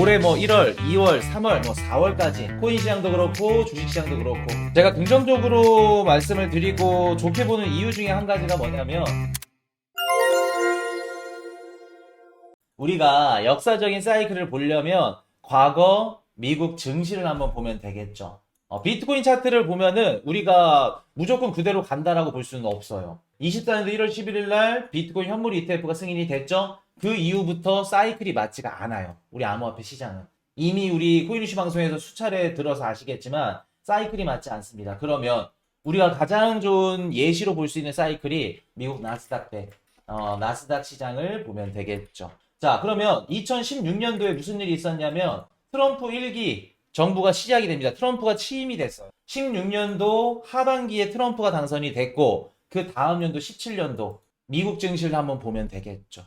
올해 뭐 1월, 2월, 3월, 뭐 4월까지 코인 시장도 그렇고 주식 시장도 그렇고 제가 긍정적으로 말씀을 드리고 좋게 보는 이유 중에 한 가지가 뭐냐면 우리가 역사적인 사이클을 보려면 과거 미국 증시를 한번 보면 되겠죠. 어, 비트코인 차트를 보면은 우리가 무조건 그대로 간다라고 볼 수는 없어요. 24년도 1월 11일 날 비트코인 현물 ETF가 승인이 됐죠. 그 이후부터 사이클이 맞지가 않아요. 우리 암호화폐 시장은. 이미 우리 코인이슈 방송에서 수차례 들어서 아시겠지만 사이클이 맞지 않습니다. 그러면 우리가 가장 좋은 예시로 볼 수 있는 사이클이 미국 나스닥 100, 어, 나스닥 시장을 보면 되겠죠. 자, 그러면 2016년도에 무슨 일이 있었냐면 트럼프 1기 정부가 시작이 됩니다. 트럼프가 취임이 됐어요. 16년도 하반기에 트럼프가 당선이 됐고 그 다음 연도 17년도 미국 증시를 한번 보면 되겠죠.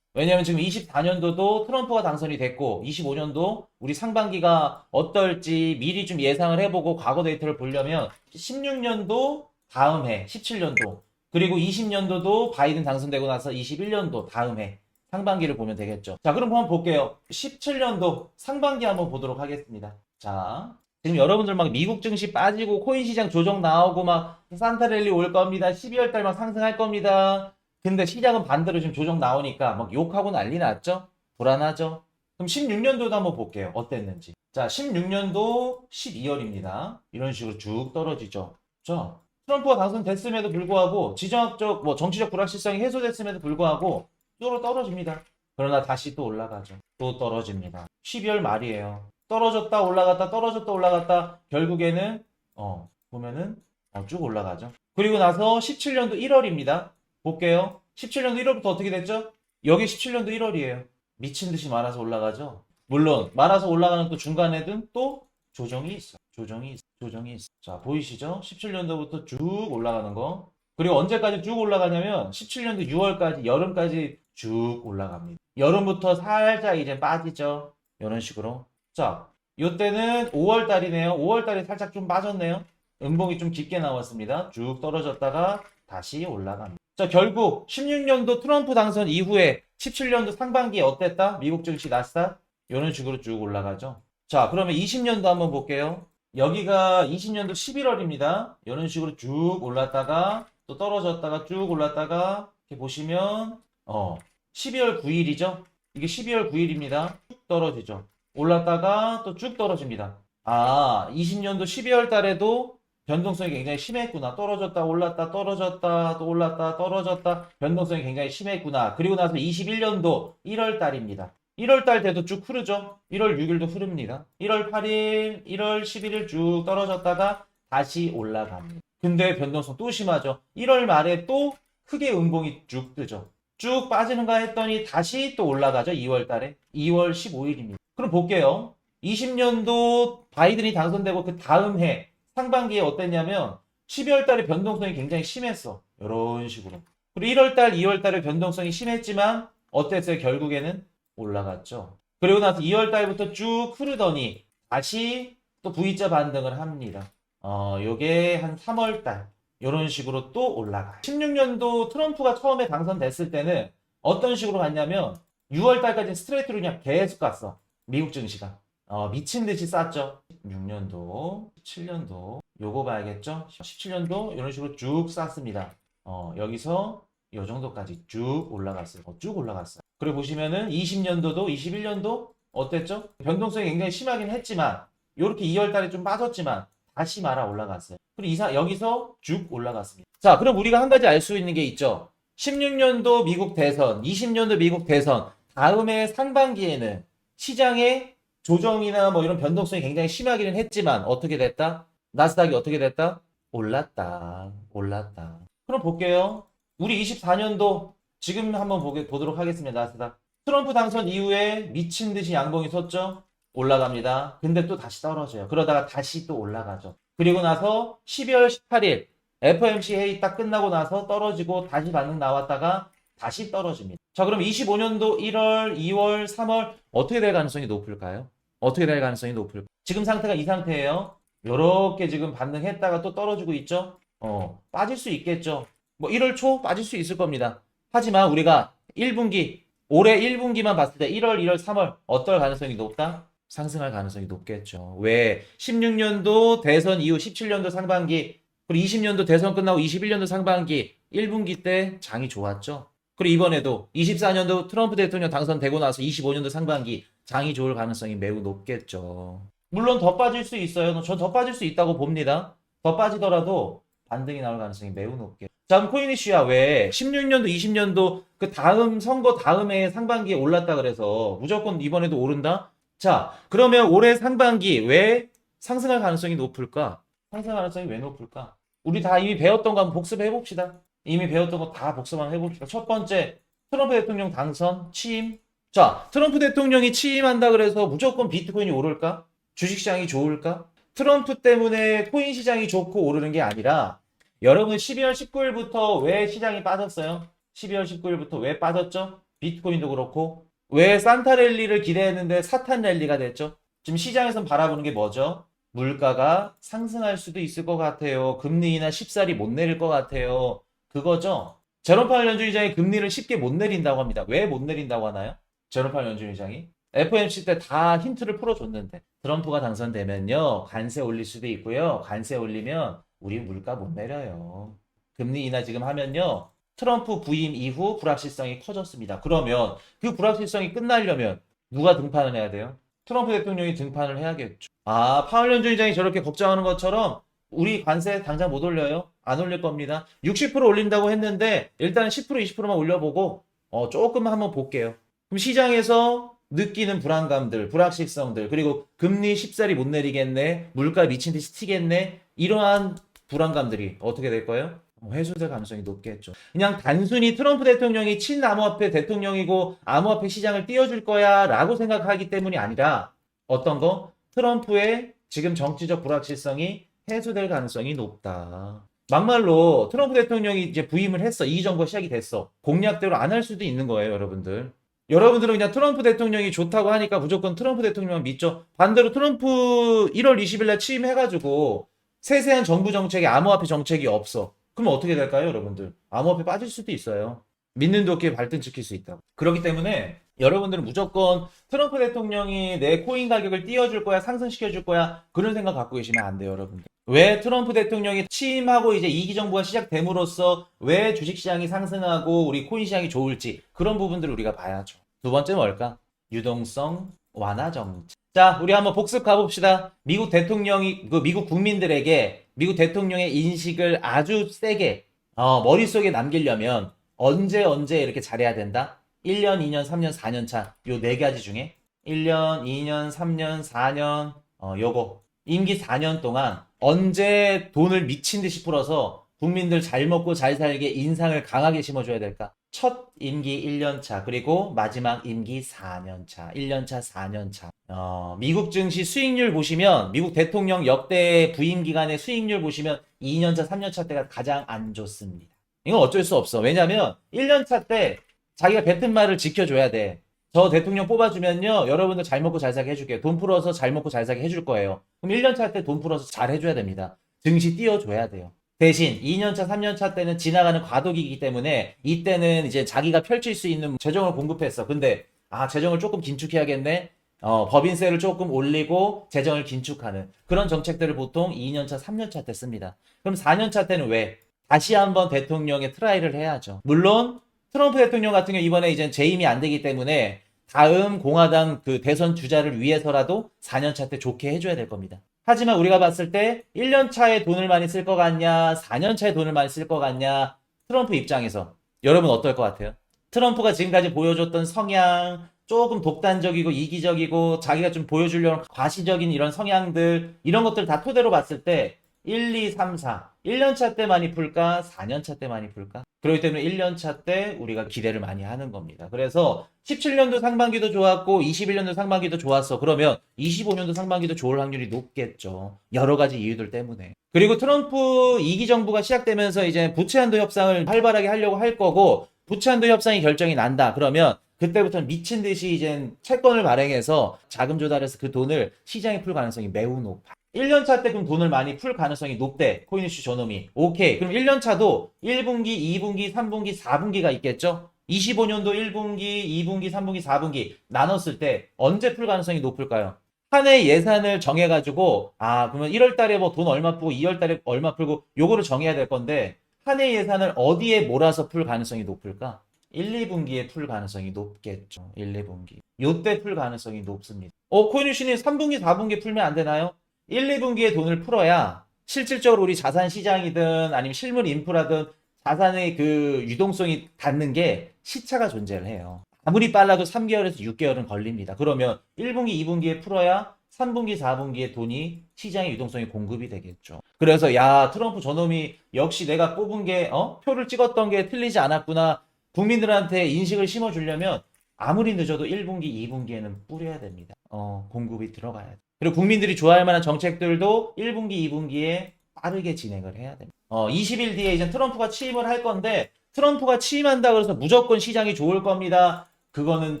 왜냐하면 지금 24년도도 트럼프가 당선이 됐고 25년도 우리 상반기가 어떨지 미리 좀 예상을 해보고 과거 데이터를 보려면 16년도 다음 해 17년도 그리고 20년도도 바이든 당선되고 나서 21년도 다음 해 상반기를 보면 되겠죠. 자, 그럼 한번 볼게요. 17년도 상반기 한번 보도록 하겠습니다. 자, 지금 여러분들 막 미국 증시 빠지고 코인 시장 조정 나오고 막 산타랠리 올 겁니다. 12월 달 막 상승할 겁니다. 근데 시장은 반대로 지금 조정 나오니까 막 욕하고 난리 났죠? 불안하죠? 그럼 16년도도 한번 볼게요. 어땠는지. 자, 16년도 12월입니다. 이런 식으로 쭉 떨어지죠. 자, 트럼프가 당선됐음에도 불구하고 지정학적, 뭐 정치적 불확실성이 해소됐음에도 불구하고 또 떨어집니다. 그러나 다시 또 올라가죠. 또 떨어집니다. 12월 말이에요. 떨어졌다 올라갔다 떨어졌다 올라갔다 결국에는 어 보면은 어, 쭉 올라가죠. 그리고 나서 17년도 1월입니다. 볼게요. 17년도 1월부터 어떻게 됐죠? 여기 17년도 1월이에요. 미친 듯이 말아서 올라가죠. 물론 말아서 올라가는 또 중간에든 또 조정이 있어. 조정이 있어. 조정이 있어. 자 보이시죠? 17년도부터 쭉 올라가는 거. 그리고 언제까지 쭉 올라가냐면 17년도 6월까지 여름까지 쭉 올라갑니다. 여름부터 살짝 이제 빠지죠. 이런 식으로. 자, 요때는 5월 달이네요. 5월 달에 살짝 좀 빠졌네요. 음봉이 좀 깊게 나왔습니다. 쭉 떨어졌다가 다시 올라갑니다. 자, 결국 16년도 트럼프 당선 이후에 17년도 상반기에 어땠다? 미국 증시 나스닥 이런 식으로 쭉 올라가죠. 자, 그러면 20년도 한번 볼게요. 여기가 20년도 11월입니다. 이런 식으로 쭉 올랐다가 또 떨어졌다가 쭉 올랐다가 이렇게 보시면 어 12월 9일이죠. 이게 12월 9일입니다. 쭉 떨어지죠. 올랐다가 또 쭉 떨어집니다. 아, 20년도 12월 달에도 변동성이 굉장히 심했구나. 떨어졌다, 올랐다, 떨어졌다, 또 올랐다, 떨어졌다. 변동성이 굉장히 심했구나. 그리고 나서 21년도 1월 달입니다. 1월 달 돼도 쭉 흐르죠. 1월 6일도 흐릅니다. 1월 8일, 1월 11일 쭉 떨어졌다가 다시 올라갑니다. 근데 변동성 또 심하죠. 1월 말에 또 크게 음봉이 쭉 뜨죠. 쭉 빠지는가 했더니 다시 또 올라가죠. 2월 달에. 2월 15일입니다. 그럼 볼게요. 20년도 바이든이 당선되고 그 다음 해 상반기에 어땠냐면 12월 달에 변동성이 굉장히 심했어. 이런 식으로. 그리고 1월 달, 2월 달에 변동성이 심했지만 어땠어요? 결국에는 올라갔죠. 그리고 나서 2월 달부터 쭉 흐르더니 다시 또 V자 반등을 합니다. 어, 요게 한 3월 달. 이런 식으로 또 올라가. 16년도 트럼프가 처음에 당선됐을 때는 어떤 식으로 갔냐면 6월 달까지 스트레이트로 그냥 계속 갔어. 미국 증시가. 어, 미친 듯이 쌌죠. 16년도, 17년도, 요거 봐야겠죠? 17년도 이런 식으로 쭉 쌌습니다. 어, 여기서 요 정도까지 쭉 올라갔어요. 어, 쭉 올라갔어요. 그리고 보시면은 20년도도, 21년도 어땠죠? 변동성이 굉장히 심하긴 했지만, 요렇게 2월 달에 좀 빠졌지만, 다시 말아 올라갔어요. 그리고 이사, 여기서 쭉 올라갔습니다. 자, 그럼 우리가 한 가지 알 수 있는 게 있죠. 16년도 미국 대선, 20년도 미국 대선, 다음해 상반기에는 시장의 조정이나 뭐 이런 변동성이 굉장히 심하기는 했지만 어떻게 됐다? 나스닥이 어떻게 됐다? 올랐다. 올랐다. 그럼 볼게요. 우리 24년도 지금 한번 보게, 보도록 하겠습니다. 나스닥. 트럼프 당선 이후에 미친 듯이 양봉이 섰죠? 올라갑니다. 근데 또 다시 떨어져요. 그러다가 다시 또 올라가죠. 그리고 나서 12월 18일 FOMC 회의 딱 끝나고 나서 떨어지고 다시 반등 나왔다가 다시 떨어집니다. 자, 그럼 25년도 1월, 2월, 3월 어떻게 될 가능성이 높을까요? 어떻게 될 가능성이 높을까요? 지금 상태가 이 상태예요. 요렇게 지금 반등했다가 또 떨어지고 있죠? 어, 빠질 수 있겠죠. 뭐 1월 초 빠질 수 있을 겁니다. 하지만 우리가 1분기 올해 1분기만 봤을 때 1월, 2월, 3월 어떨 가능성이 높다? 상승할 가능성이 높겠죠. 왜? 16년도 대선 이후 17년도 상반기, 그리고 20년도 대선 끝나고 21년도 상반기, 1분기 때 장이 좋았죠. 그리고 이번에도 24년도 트럼프 대통령 당선되고 나서 25년도 상반기 장이 좋을 가능성이 매우 높겠죠. 물론 더 빠질 수 있어요. 전 더 빠질 수 있다고 봅니다. 더 빠지더라도 반등이 나올 가능성이 매우 높게. 자, 그럼 코인이슈야 왜 16년도, 20년도 그 다음 선거 다음에 상반기에 올랐다 그래서 무조건 이번에도 오른다? 자, 그러면 올해 상반기 왜 상승할 가능성이 높을까? 상승할 가능성이 왜 높을까? 우리 다 이미 배웠던 거 한번 복습해 봅시다. 이미 배웠던 거 다 복습 한번 해봅시다. 첫 번째, 트럼프 대통령 당선, 취임. 자, 트럼프 대통령이 취임한다 그래서 무조건 비트코인이 오를까? 주식시장이 좋을까? 트럼프 때문에 코인 시장이 좋고 오르는 게 아니라 여러분 12월 19일부터 왜 시장이 빠졌어요? 12월 19일부터 왜 빠졌죠? 비트코인도 그렇고 왜 산타 랠리를 기대했는데 사탄 랠리가 됐죠? 지금 시장에선 바라보는 게 뭐죠? 물가가 상승할 수도 있을 것 같아요. 금리 인하 쉽사리 못 내릴 것 같아요. 그거죠? 제롬 파월 연준의장이 금리를 쉽게 못 내린다고 합니다. 왜 못 내린다고 하나요? 제롬 파월 연준의장이 FOMC 때 다 힌트를 풀어줬는데 트럼프가 당선되면요 관세 올릴 수도 있고요 관세 올리면 우리 물가 못 내려요 금리 인하 지금 하면요 트럼프 부임 이후 불확실성이 커졌습니다 그러면 그 불확실성이 끝나려면 누가 등판을 해야 돼요? 트럼프 대통령이 등판을 해야겠죠 아 파월 연준 의장이 저렇게 걱정하는 것처럼 우리 관세 당장 못 올려요? 안 올릴 겁니다 60% 올린다고 했는데 일단 10% 20%만 올려보고 어, 조금만 한번 볼게요 그럼 시장에서 느끼는 불안감들, 불확실성들, 그리고 금리 쉽사리 못 내리겠네, 물가 미친 듯이 튀겠네, 이러한 불안감들이 어떻게 될 거예요? 어, 해소될 가능성이 높겠죠. 그냥 단순히 트럼프 대통령이 친암호화폐 대통령이고 암호화폐 시장을 띄워줄 거야 라고 생각하기 때문이 아니라 어떤 거? 트럼프의 지금 정치적 불확실성이 해소될 가능성이 높다. 막말로 트럼프 대통령이 이제 부임을 했어. 이 정부가 시작이 됐어. 공약대로 안 할 수도 있는 거예요, 여러분들. 여러분들은 그냥 트럼프 대통령이 좋다고 하니까 무조건 트럼프 대통령만 믿죠. 반대로 트럼프 1월 20일 날 취임해가지고 세세한 정부 정책에 암호화폐 정책이 없어. 그럼 어떻게 될까요, 여러분들? 암호화폐 빠질 수도 있어요. 믿는 도끼에 발등 찍힐 수 있다. 그렇기 때문에 여러분들은 무조건 트럼프 대통령이 내 코인 가격을 띄워줄 거야, 상승시켜줄 거야, 그런 생각 갖고 계시면 안 돼요, 여러분들. 왜 트럼프 대통령이 취임하고 이제 이기 정부가 시작됨으로써 왜 주식시장이 상승하고 우리 코인 시장이 좋을지 그런 부분들을 우리가 봐야죠. 두 번째 뭘까? 유동성 완화 정책. 자, 우리 한번 복습 가봅시다. 미국 대통령이 그 미국 국민들에게 미국 대통령의 인식을 아주 세게 어, 머릿속에 남기려면 언제 언제 이렇게 잘해야 된다? 1년, 2년, 3년, 4년 차. 요 네 가지 중에 1년, 2년, 3년, 4년 어, 요거 임기 4년 동안 언제 돈을 미친 듯이 풀어서 국민들 잘 먹고 잘 살게 인상을 강하게 심어줘야 될까? 첫 임기 1년 차, 그리고 마지막 임기 4년 차, 1년 차, 4년 차. 어, 미국 증시 수익률 보시면, 미국 대통령 역대 부임 기간의 수익률 보시면 2년 차, 3년 차 때가 가장 안 좋습니다. 이건 어쩔 수 없어. 왜냐면 1년 차 때 자기가 뱉은 말을 지켜줘야 돼. 저 대통령 뽑아주면요, 여러분들 잘 먹고 잘 살게 해줄게요. 돈 풀어서 잘 먹고 잘 살게 해줄 거예요. 그럼 1년차 때돈 풀어서 잘 해줘야 됩니다. 증시 띄워줘야 돼요. 대신 2년차, 3년차 때는 지나가는 과도기이기 때문에 이때는 이제 자기가 펼칠 수 있는 재정을 공급했어. 근데 아 재정을 조금 긴축해야겠네. 어, 법인세를 조금 올리고 재정을 긴축하는 그런 정책들을 보통 2년차, 3년차 때 씁니다. 그럼 4년차 때는 왜? 다시 한번 대통령의 트라이를 해야죠. 물론 트럼프 대통령 같은 경우 이번에 이제 재임이 안 되기 때문에 다음 공화당 그 대선 주자를 위해서라도 4년차 때 좋게 해줘야 될 겁니다. 하지만 우리가 봤을 때 1년 차에 돈을 많이 쓸 것 같냐, 4년 차에 돈을 많이 쓸 것 같냐, 트럼프 입장에서 여러분 어떨 것 같아요? 트럼프가 지금까지 보여줬던 성향, 조금 독단적이고 이기적이고 자기가 좀 보여주려는 과시적인 이런 성향들, 이런 것들 다 토대로 봤을 때 1, 2, 3, 4. 1년차 때 많이 풀까? 4년차 때 많이 풀까? 그렇기 때문에 1년차 때 우리가 기대를 많이 하는 겁니다. 그래서 17년도 상반기도 좋았고 21년도 상반기도 좋았어. 그러면 25년도 상반기도 좋을 확률이 높겠죠. 여러 가지 이유들 때문에. 그리고 트럼프 2기 정부가 시작되면서 이제 부채 한도 협상을 활발하게 하려고 할 거고 부채 한도 협상이 결정이 난다. 그러면 그때부터는 미친 듯이 이제 채권을 발행해서 자금 조달해서 그 돈을 시장에 풀 가능성이 매우 높아. 1년차 때 그럼 돈을 많이 풀 가능성이 높대. 코인이슈 저놈이. 오케이. 그럼 1년차도 1분기, 2분기, 3분기, 4분기가 있겠죠? 25년도 1분기, 2분기, 3분기, 4분기 나눴을 때 언제 풀 가능성이 높을까요? 한 해 예산을 정해가지고, 아, 그러면 1월 달에 뭐 돈 얼마 풀고 2월 달에 얼마 풀고 요거를 정해야 될 건데, 한 해 예산을 어디에 몰아서 풀 가능성이 높을까? 1, 2분기에 풀 가능성이 높겠죠. 1, 2분기. 요때 풀 가능성이 높습니다. 어, 코인유 씨님 3분기, 4분기 풀면 안 되나요? 1, 2분기에 돈을 풀어야 실질적으로 우리 자산 시장이든 아니면 실물 인프라든 자산의 그 유동성이 닿는 게 시차가 존재를 해요. 아무리 빨라도 3개월에서 6개월은 걸립니다. 그러면 1분기, 2분기에 풀어야 3분기, 4분기에 돈이 시장의 유동성이 공급이 되겠죠. 그래서 야 트럼프 저놈이 역시 내가 뽑은 게 어? 표를 찍었던 게 틀리지 않았구나. 국민들한테 인식을 심어주려면 아무리 늦어도 1분기, 2분기에는 뿌려야 됩니다. 어, 공급이 들어가야 돼. 그리고 국민들이 좋아할 만한 정책들도 1분기, 2분기에 빠르게 진행을 해야 됩니다. 어, 20일 뒤에 이제 트럼프가 취임을 할 건데 트럼프가 취임한다 그래서 무조건 시장이 좋을 겁니다. 그거는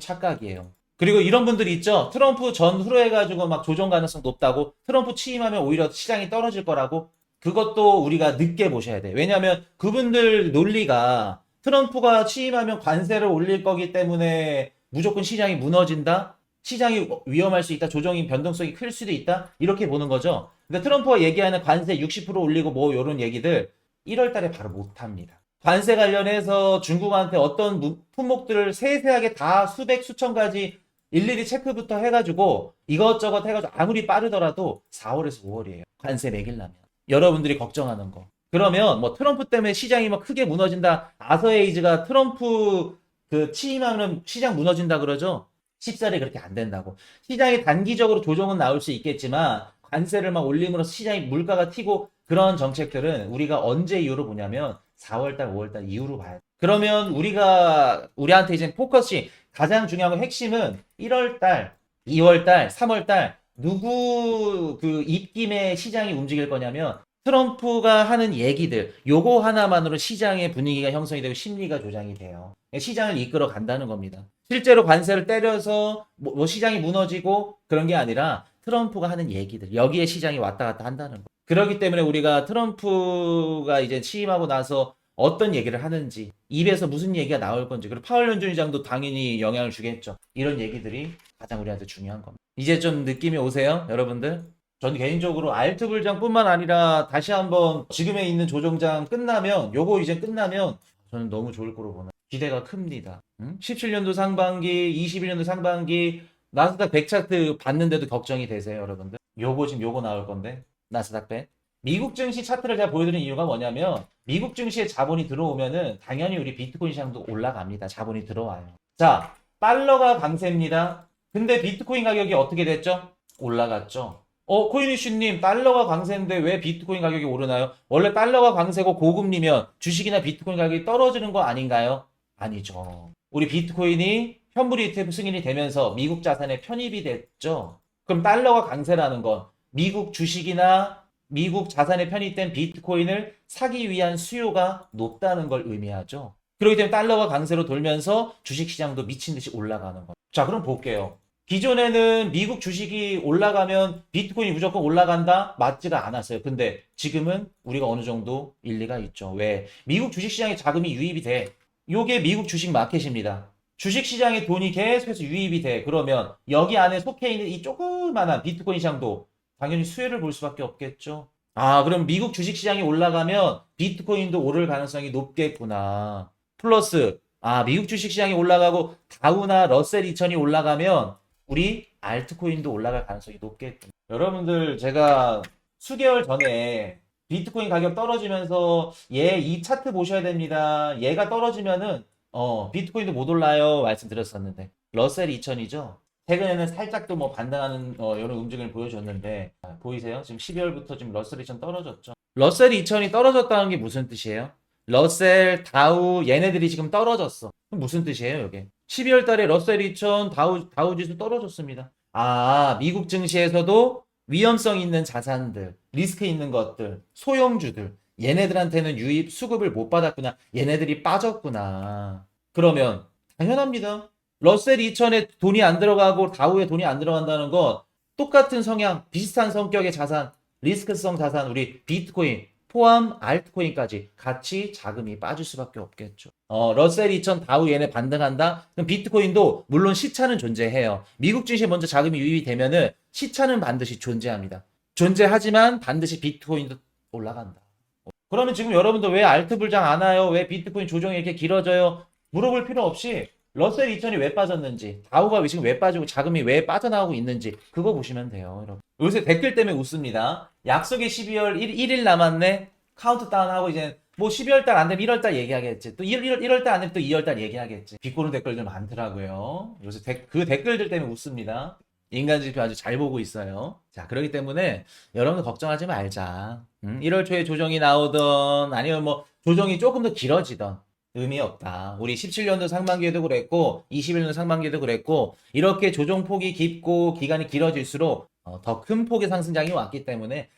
착각이에요. 그리고 이런 분들이 있죠. 트럼프 전후로 해가지고 막 조정 가능성 높다고 트럼프 취임하면 오히려 시장이 떨어질 거라고 그것도 우리가 늦게 보셔야 돼요. 왜냐하면 그분들 논리가 트럼프가 취임하면 관세를 올릴 거기 때문에 무조건 시장이 무너진다? 시장이 위험할 수 있다? 조정이 변동성이 클 수도 있다? 이렇게 보는 거죠. 근데 트럼프가 얘기하는 관세 60% 올리고 뭐 이런 얘기들 1월 달에 바로 못 합니다. 관세 관련해서 중국한테 어떤 무- 품목들을 세세하게 다 수백 수천 가지 일일이 체크부터 해가지고 이것저것 해가지고 아무리 빠르더라도 4월에서 5월이에요. 관세 매길라면. 여러분들이 걱정하는 거. 그러면 뭐 트럼프 때문에 시장이 막 크게 무너진다. 아서에이즈가 트럼프 그 취임하면 시장 무너진다 그러죠. 쉽사리 그렇게 안 된다고. 시장이 단기적으로 조정은 나올 수 있겠지만 관세를 막 올림으로써 시장이 물가가 튀고 그런 정책들은 우리가 언제 이후로 보냐면 4월달, 5월달 이후로 봐야 돼. 그러면 우리가 우리한테 이제 포커싱 가장 중요한 건 핵심은 1월달, 2월달, 3월달 누구 그 입김에 시장이 움직일 거냐면 트럼프가 하는 얘기들 요거 하나만으로 시장의 분위기가 형성이 되고 심리가 조장이 돼요. 시장을 이끌어 간다는 겁니다. 실제로 관세를 때려서 뭐, 뭐 시장이 무너지고 그런 게 아니라 트럼프가 하는 얘기들 여기에 시장이 왔다 갔다 한다는 거. 그렇기 때문에 우리가 트럼프가 이제 취임하고 나서 어떤 얘기를 하는지 입에서 무슨 얘기가 나올 건지 그리고 파월 연준 의장도 당연히 영향을 주겠죠. 이런 얘기들이 가장 우리한테 중요한 겁니다. 이제 좀 느낌이 오세요, 여러분들? 전 개인적으로 알트 불장뿐만 아니라 다시 한번 지금에 있는 조정장 끝나면 요거 이제 끝나면 저는 너무 좋을 거로 보나 기대가 큽니다. 응? 17년도 상반기, 21년도 상반기 나스닥 100 차트 봤는데도 걱정이 되세요, 여러분들? 요거 지금 요거 나올 건데 나스닥 100. 미국 증시 차트를 제가 보여드린 이유가 뭐냐면 미국 증시에 자본이 들어오면은 당연히 우리 비트코인 시장도 올라갑니다. 자본이 들어와요. 자, 달러가 강세입니다. 근데 비트코인 가격이 어떻게 됐죠? 올라갔죠. 어, 코인이슈님, 달러가 강세인데 왜 비트코인 가격이 오르나요? 원래 달러가 강세고 고금리면 주식이나 비트코인 가격이 떨어지는 거 아닌가요? 아니죠. 우리 비트코인이 현물 ETF 승인이 되면서 미국 자산에 편입이 됐죠. 그럼 달러가 강세라는 건 미국 주식이나 미국 자산에 편입된 비트코인을 사기 위한 수요가 높다는 걸 의미하죠. 그렇기 때문에 달러가 강세로 돌면서 주식시장도 미친 듯이 올라가는 거예요. 자, 그럼 볼게요. 기존에는 미국 주식이 올라가면 비트코인이 무조건 올라간다? 맞지가 않았어요. 근데 지금은 우리가 어느 정도 일리가 있죠. 왜? 미국 주식시장에 자금이 유입이 돼. 요게 미국 주식 마켓입니다. 주식시장에 돈이 계속해서 유입이 돼. 그러면 여기 안에 속해 있는 이 조그만한 비트코인 시장도 당연히 수혜를 볼 수밖에 없겠죠. 아, 그럼 미국 주식시장이 올라가면 비트코인도 오를 가능성이 높겠구나. 플러스, 아, 미국 주식시장이 올라가고 다우나 러셀 2000이 올라가면 우리 알트코인도 올라갈 가능성이 높겠구나. 여러분들, 제가 수개월 전에 비트코인 가격 떨어지면서 얘 이 차트 보셔야 됩니다. 얘가 떨어지면은 어, 비트코인도 못 올라요. 말씀드렸었는데. 러셀 2000이죠. 최근에는 살짝 또 뭐 반등하는 어, 이런 움직임을 보여줬는데 아, 보이세요? 지금 12월부터 지금 러셀 2000 떨어졌죠. 러셀 2000이 떨어졌다는 게 무슨 뜻이에요? 러셀, 다우 얘네들이 지금 떨어졌어. 무슨 뜻이에요, 이게? 12월 달에 러셀 2000 다우 다우 지수 떨어졌습니다. 아, 미국 증시에서도 위험성 있는 자산들, 리스크 있는 것들, 소형주들 얘네들한테는 유입 수급을 못 받았구나. 얘네들이 빠졌구나. 그러면 당연합니다. 러셀 2000에 돈이 안 들어가고 다우에 돈이 안 들어간다는 건 똑같은 성향, 비슷한 성격의 자산, 리스크성 자산, 우리 비트코인 포함 알트코인까지 같이 자금이 빠질 수밖에 없겠죠. 어, 러셀 2000 다우 얘네 반등한다? 그럼 비트코인도 물론 시차는 존재해요. 미국 증시에 먼저 자금이 유입이 되면은 시차는 반드시 존재합니다. 존재하지만 반드시 비트코인도 올라간다. 그러면 지금 여러분들 왜 알트 불장 안 와요? 왜 비트코인 조정이 이렇게 길어져요? 물어볼 필요 없이 러셀 2000이 왜 빠졌는지, 다우가 지금 왜 빠지고 자금이 왜 빠져나오고 있는지 그거 보시면 돼요, 여러분. 요새 댓글 때문에 웃습니다. 약속이 12월 1, 일 남았네. 카운트다운 하고 이제 뭐 12월 달 안 되면 1월 달 얘기하겠지. 또 1, 1, 1월 달 안 되면 또 2월 달 얘기하겠지. 비꼬는 댓글들 많더라고요. 요새 댓- 그 댓글들 때문에 웃습니다. 인간 지표 아주 잘 보고 있어요. 자, 그렇기 때문에 여러분 걱정하지 말자. 음, 1월 초에 조정이 나오던 아니면 뭐 조정이 조금 더 길어지던 의미 없다. 우리 17년도 상반기에도 그랬고 21년도 상반기에도 그랬고 이렇게 조정 폭이 깊고 기간이 길어질수록 더 큰 폭의 상승장이 왔기 때문에